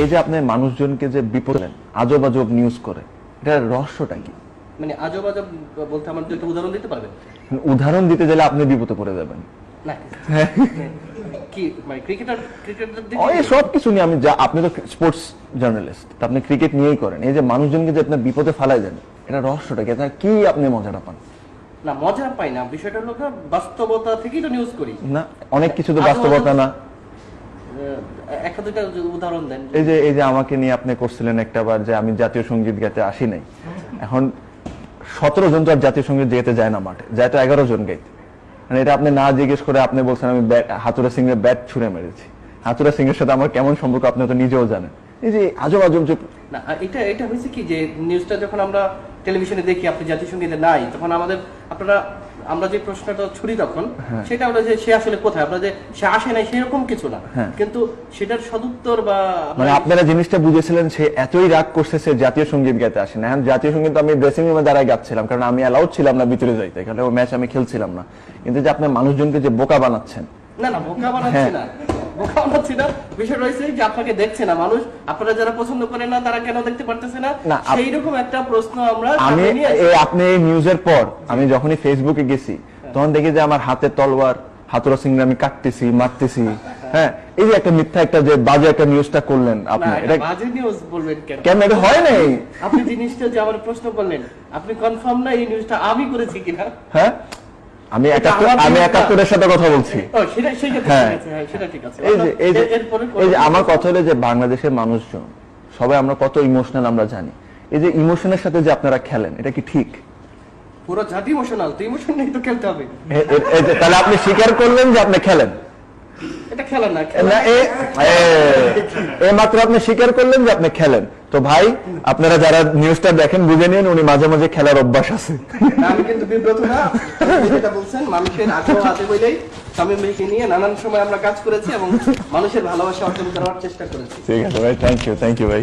এই যে আপনি মানুষজনকে যে বিপদ দেন, আজব আজব নিউজ করে এটার রহস্যটা কি? মানে আজব আজব বলতে আমার দুটো উদাহরণ দিতে পারবেন? উদাহরণ দিতে গেলে আপনি বিপদে পড়ে যাবেন। না কি মানে ক্রিকেটার ক্রিকেটার এই সব কিছু নিয়ে আমি যা আপনি তো স্পোর্টস জার্নালিস্ট আপনি ক্রিকেট নিয়েই করেন। এই যে মানুষজনকে যে আপনি বিপদে ফেলাই দেন এটা রহস্যটা কি? আপনার কি আপনি মজাটা পান? না মজা পাই না। বিষয়টা হলো বাস্তবতা থেকেই তো নিউজ করি। না অনেক কিছু তো বাস্তবতা না। একটা দুইটা উদাহরণ দেন। এই যে এই যে আমাকে নিয়ে আপনি করছিলেন একটা বার যে আমি জাতীয় সংগীত গাইতে আসি নাই। এখন সতেরো জন তো আর জাতীয় সংগীত গাইতে যায় না মাঠে যায় তো এগারো জন গাইতে। মানে এটা আপনি না জিজ্ঞেস করে আপনি বলছেন আমি ব্যাট হাতুরা সিং এর ব্যাট ছুঁড়ে মেরেছি। হাতুরা সিং এর সাথে আমার কেমন সম্পর্ক আপনি তো নিজেও জানেন। এই যে আজব আজব যে না এটা এটা হয়েছে কি যে নিউজটা যখন আমরা টেলিভিশনে দেখি আপনি জাতিসংগীতে নাই তখন আমাদের আপনারা আমরা যে প্রশ্নটা ছুরি তখন সেটা হলো যে সে আসলে কোথায়? আমরা যে সে আসে নাই সেরকম কিছু না। হ্যাঁ। কিন্তু সেটার সদুত্তর বা মানে আপনারা জিনিসটা বুঝেছিলেন সে এতই রাগ করছে সে জাতীয় সংগীত গাইতে আসে না। এখন জাতীয় সংগীত আমি ড্রেসিং রুমে দাঁড়ায় গাচ্ছিলাম কারণ আমি অ্যালাউড ছিলাম না ভিতরে যাইতে কারণ ও ম্যাচ আমি খেলছিলাম না। কিন্তু যে আপনি মানুষজনকে যে বোকা বানাচ্ছেন। না না বোকা বানাচ্ছি হ্যাঁ। না। বোকা বানাচ্ছি না বিষয় রয়েছে যে আপনাকে দেখছে না। মানুষ আপনারা যারা পছন্দ করেন না তারা কেন দেখতে পারতেছে না? না, সেই রকম একটা প্রশ্ন আমরা আমি সামনে নিয়ে আসি। এই আপনি এই নিউজের পর আমি যখনই ফেসবুকে গেছি তখন দেখি যে আমার হাতে তলোয়ার হাতুরা সিং আমি কাটতেছি মারতেছি। হ্যাঁ এই যে একটা মিথ্যা একটা যে বাজে একটা নিউজটা করলেন আপনি এটা এটা বাজে নিউজ বলবেন কেন? কেন এটা হয় নাই? আপনি জিনিসটা যে আমার প্রশ্ন করলেন আপনি কনফার্ম না এই নিউজটা আমি করেছি কিনা? হ্যাঁ? আমি আমি একাত্তরের সাথে কথা বলছি। এই যে আমার কথা হলো যে বাংলাদেশের মানুষজন সবাই আমরা কত ইমোশনাল আমরা জানি। এই যে ইমোশনের সাথে যে আপনারা খেলেন এটা কি ঠিক? পুরো জাতি ইমোশনাল তো ইমোশন নেই তো খেলতে হবে। তাহলে আপনি স্বীকার করলেন যে আপনি খেলেন। এটা খেলা না এ মাত্র আপনি স্বীকার করলেন যে আপনি খেলেন। তো ভাই আপনারা যারা নিউজটা দেখেন বুঝে নিন উনি মাঝে মাঝে খেলার অভ্যাস আছে। আমি কিন্তু বিব্রত না। যেটা বলছেন মানুষের আগ্রহ আছে বলেই স্বামী মেয়েকে নিয়ে নানান সময় আমরা কাজ করেছি এবং মানুষের ভালোবাসা অর্জন করার চেষ্টা করেছি। ঠিক আছে ভাই থ্যাংক ইউ থ্যাংক ইউ ভাই।